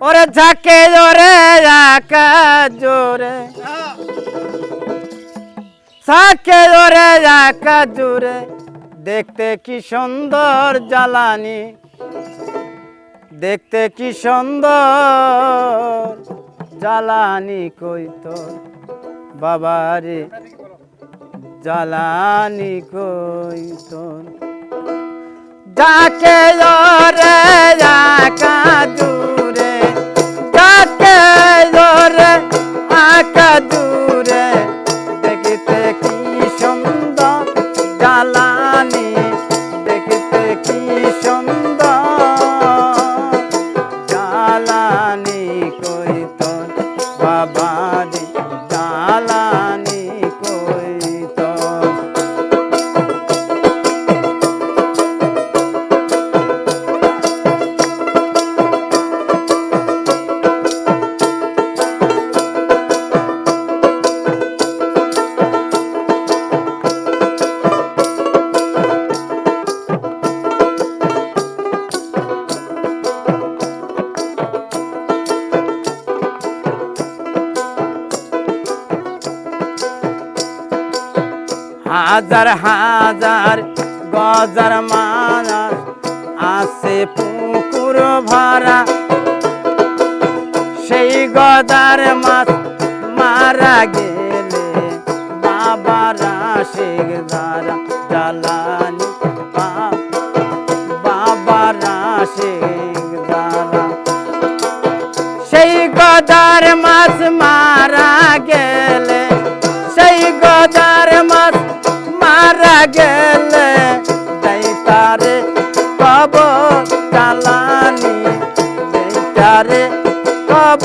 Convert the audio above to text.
ওরে ঝাঁকে জোরে একা জোরে। ঝাঁকে জোরে একা জোরে। দেখতে কি সুন্দর জ্বালানি। দেখতে কি সুন্দর জ্বালানি কই তো বাবারে। জ্বালানি কই তোর। যাকে জোরে। কই তোর হাজার হাজার গজার মানার আছে পুকুর ভরা। সেই গদার মাছ মারা গেলে বাবারা শেখ ধারা জ্বালানি বাবারা শেখ সেই গদার মাছ মারা গেলে তারে কব চালানি তারে কব